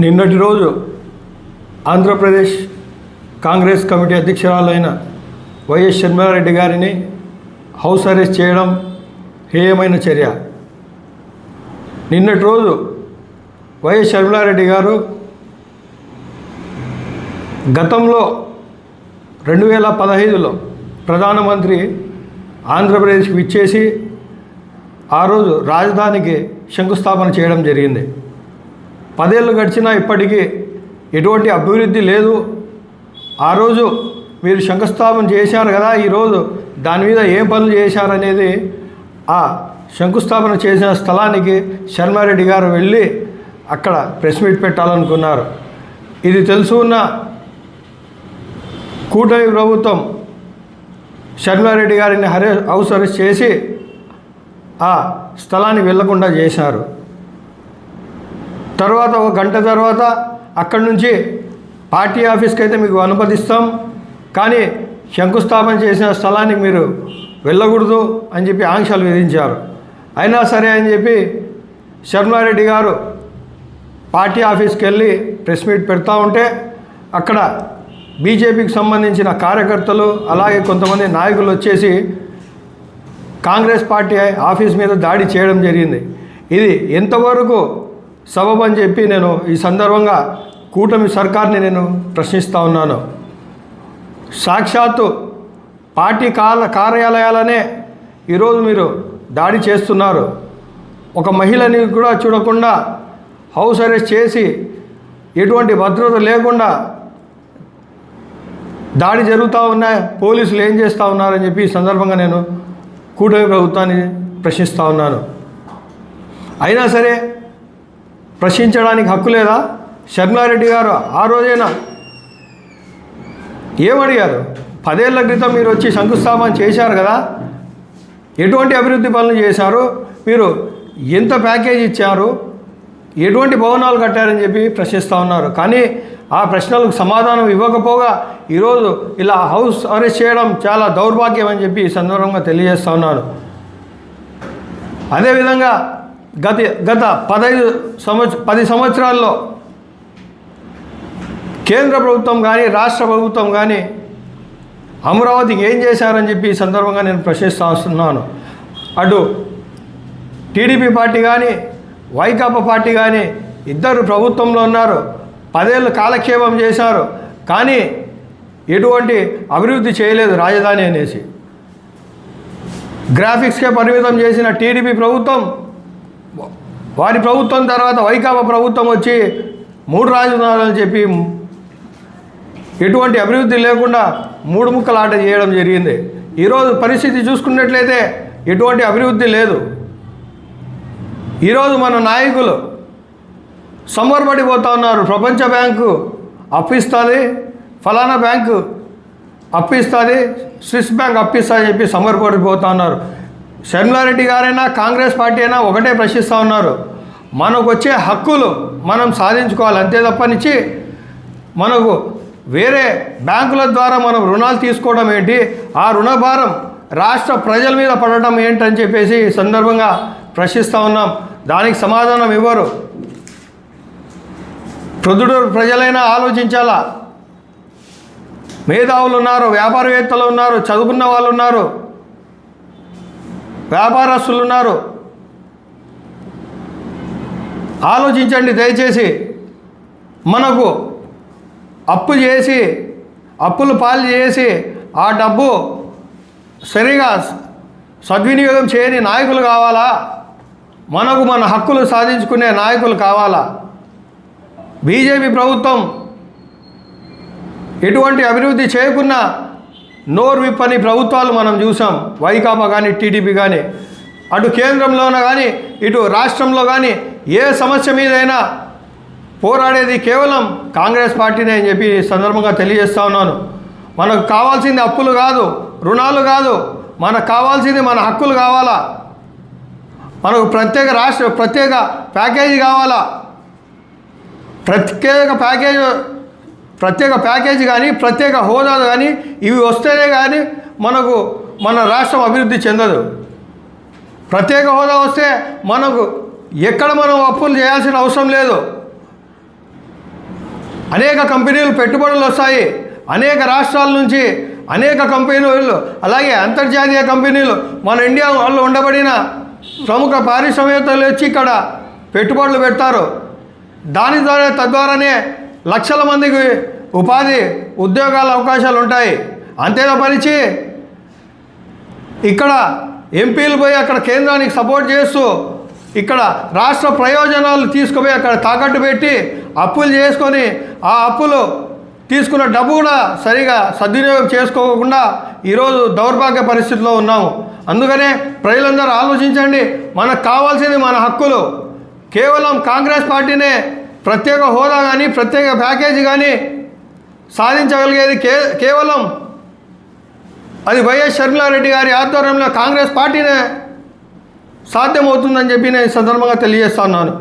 నిన్నటి రోజు Andhra Pradesh Congress committee అధ్యక్షురాలైన వైఎస్ షర్మిలారెడ్డి గారిని హౌస్ అరెస్ట్ చేయడం హేయమైన చర్య. నిన్నటి రోజు వైఎస్ షర్మిలారెడ్డి గారు గతంలో రెండు వేల పదహైదులో ప్రధానమంత్రి ఆంధ్రప్రదేశ్కి విచ్చేసి ఆ రోజు రాజధానికి శంకుస్థాపన చేయడం జరిగింది. పదేళ్ళు గడిచినా ఇప్పటికీ ఎటువంటి అభివృద్ధి లేదు. ఆ రోజు మీరు శంకుస్థాపన చేశారు కదా ఈరోజు దాని మీద ఏం పనులు చేశారనేది ఆ శంకుస్థాపన చేసిన స్థలానికి శర్మారెడ్డి గారు వెళ్ళి అక్కడ ప్రెస్ మీట్ పెట్టాలనుకున్నారు. ఇది తెలుసు ఉన్న కూటమి ప్రభుత్వం శర్మారెడ్డి గారిని హరే హౌస్ అరెస్ట్ చేసి ఆ స్థలాన్ని వెళ్ళకుండా చేశారు. తర్వాత ఒక గంట తర్వాత అక్కడి నుంచి పార్టీ ఆఫీస్కి అయితే మీకు అనుమతిస్తాం. కానీ శంకుస్థాపన చేసిన స్థలానికి మీరు వెళ్ళకూడదు అని చెప్పి ఆంక్షలు విధించారు. అయినా సరే అని చెప్పి శర్మారెడ్డి గారు పార్టీ ఆఫీస్కి వెళ్ళి ప్రెస్ మీట్ పెడతా ఉంటే అక్కడ బీజేపీకి సంబంధించిన కార్యకర్తలు అలాగే కొంతమంది నాయకులు వచ్చేసి కాంగ్రెస్ పార్టీ ఆఫీస్ మీద దాడి చేయడం జరిగింది. ఇది ఎంతవరకు సబబు అని చెప్పి నేను ఈ సందర్భంగా కూటమి సర్కార్ని నేను ప్రశ్నిస్తూ ఉన్నాను. సాక్షాత్తు పార్టీ కాల కార్యాలయాలనే ఈరోజు మీరు దాడి చేస్తున్నారు. ఒక మహిళని కూడా చూడకుండా హౌస్ అరెస్ట్ చేసి ఎటువంటి భద్రత లేకుండా దాడి జరుగుతూ ఉన్నాయి పోలీసులు ఏం చేస్తూ ఉన్నారని చెప్పి ఈ సందర్భంగా నేను కూటమి ప్రభుత్వాన్ని ప్రశ్నిస్తూ ఉన్నాను. అయినా సరే ప్రశ్నించడానికి హక్కు లేదా? శర్మారెడ్డి గారు ఆ రోజైనా? ఏమడిగారు పదేళ్ళ క్రితం మీరు వచ్చి శంకుస్థాపన చేశారు కదా? ఎటువంటి అభివృద్ధి పనులు చేశారు? మీరు ఎంత ప్యాకేజ్ ఇచ్చారు? ఎటువంటి భవనాలు కట్టారని చెప్పి ప్రశ్నిస్తూ ఉన్నారు. కానీ ఆ ప్రశ్నలకు సమాధానం ఇవ్వకపోగా ఈరోజు ఇలా హౌస్ అరెస్ట్ చేయడం చాలా దౌర్భాగ్యం అని చెప్పి ఈ సందర్భంగా తెలియజేస్తూ ఉన్నాను. అదేవిధంగా గత గత పదహైదు సంవత్స పది సంవత్సరాల్లో కేంద్ర ప్రభుత్వం కానీ రాష్ట్ర ప్రభుత్వం కానీ అమరావతికి ఏం చేశారని చెప్పి ఈ సందర్భంగా నేను ప్రశ్నిస్తూ వస్తున్నాను. అటు టీడీపీ పార్టీ కానీ వైకాపా పార్టీ కానీ ఇద్దరు ప్రభుత్వంలో ఉన్నారు. పదేళ్ళు కాలక్షేపం చేశారు. కానీ ఎటువంటి అభివృద్ధి చేయలేదు రాజధాని అనేసి. గ్రాఫిక్స్కే పరిమితం చేసిన టీడీపీ ప్రభుత్వం వారి ప్రభుత్వం తర్వాత వైకాపా ప్రభుత్వం వచ్చి మూడు రాజధానులు చెప్పి ఎటువంటి అభివృద్ధి లేకుండా మూడు ముక్కలు ఆట చేయడం జరిగింది. ఈరోజు పరిస్థితి చూసుకున్నట్లయితే ఎటువంటి అభివృద్ధి లేదు. ఈరోజు మన నాయకులు సంబరపడిపోతూ ఉన్నారు. ప్రపంచ బ్యాంకు అప్పిస్తుంది ఫలానా బ్యాంకు అప్పిస్తుంది స్విస్ బ్యాంక్ అప్పిస్తుంది చెప్పి సంబరపడిపోతూ ఉన్నారు. షర్మిలారెడ్డి గారైనా కాంగ్రెస్ పార్టీ అయినా ఒకటే ప్రశ్నిస్తూ ఉన్నారు. మనకు వచ్చే హక్కులు మనం సాధించుకోవాలి. అంతే తప్పనిచ్చి మనకు వేరే బ్యాంకుల ద్వారా మనం రుణాలు తీసుకోవడం ఏంటి? ఆ రుణభారం రాష్ట్ర ప్రజల మీద పడటం ఏంటని చెప్పేసి ఈ సందర్భంగా ప్రశ్నిస్తూ ఉన్నాం. దానికి సమాధానం ఇవ్వరు. ప్రొద్దుటూరు ప్రజలైనా ఆలోచించాలా? మేధావులు ఉన్నారు వ్యాపారవేత్తలు ఉన్నారు చదువుకున్న వాళ్ళు ఉన్నారు. వ్యాపారస్తులు ఉన్నారు. ఆలోచించండి దయచేసి. మనకు అప్పు చేసి అప్పులు పాలు చేసి ఆ డబ్బు సరిగా సద్వినియోగం చేయని నాయకులు కావాలా? మనకు మన హక్కులు సాధించుకునే నాయకులు కావాలా? బీజేపీ ప్రభుత్వం ఎటువంటి అభివృద్ధి చేయకున్నా నోరు విప్పని ప్రభుత్వాలు మనం చూసాం. వైకాపా కానీ టీడీపీ కానీ అటు కేంద్రంలోన కానీ ఇటు రాష్ట్రంలో కానీ ఏ సమస్య మీదైనా పోరాడేది కేవలం కాంగ్రెస్ పార్టీనే అని చెప్పి సందర్భంగా తెలియజేస్తా ఉన్నాను. మనకు కావాల్సింది అప్పులు కాదు రుణాలు కాదు. మనకు కావాల్సింది మన హక్కులు కావాలా? మనకు ప్రత్యేక రాష్ట్ర ప్రత్యేక ప్యాకేజీ కావాలా? ప్రత్యేక ప్యాకేజ్ ప్రత్యేక ప్యాకేజీ కానీ ప్రత్యేక హోదా కానీ ఇవి వస్తేనే కానీ మనకు మన రాష్ట్రం అభివృద్ధి చెందదు. ప్రత్యేక హోదా వస్తే మనకు ఎక్కడ మనం అప్పులు చేయాల్సిన అవసరం లేదు. అనేక కంపెనీలు పెట్టుబడులు వస్తాయి. అనేక రాష్ట్రాల నుంచి అనేక కంపెనీలు అలాగే అంతర్జాతీయ కంపెనీలు మన ఇండియా వాళ్ళు ఉండబడిన ప్రముఖ పారిశ్రామికవేత్తలు వచ్చి ఇక్కడ పెట్టుబడులు పెడతారు. దాని ద్వారా తద్వారానే లక్షల మందికి ఉపాధి ఉద్యోగాల అవకాశాలు ఉంటాయి. అంతే పరిచి ఇక్కడ ఎంపీలు పోయి అక్కడ కేంద్రానికి సపోర్ట్ చేస్తూ ఇక్కడ రాష్ట్ర ప్రయోజనాలు తీసుకుపోయి అక్కడ తాకట్టు పెట్టి అప్పులు చేసుకొని ఆ అప్పులు తీసుకున్న డబ్బు కూడా సరిగా సద్వినియోగం చేసుకోకుండా ఈరోజు దౌర్భాగ్య పరిస్థితిలో ఉన్నాము. అందుకనే ప్రజలందరూ ఆలోచించండి మనకు కావాల్సింది మన హక్కులు. కేవలం కాంగ్రెస్ పార్టీనే ప్రత్యేక హోదా కానీ ప్రత్యేక ప్యాకేజీ కానీ సాధించగలిగేది కే కేవలం అది వైఎస్ షర్మిలారెడ్డి గారి ఆధ్వర్యంలో కాంగ్రెస్ పార్టీనే సాధ్యమవుతుందని చెప్పి నేను ఈ సందర్భంగా తెలియజేస్తున్నాను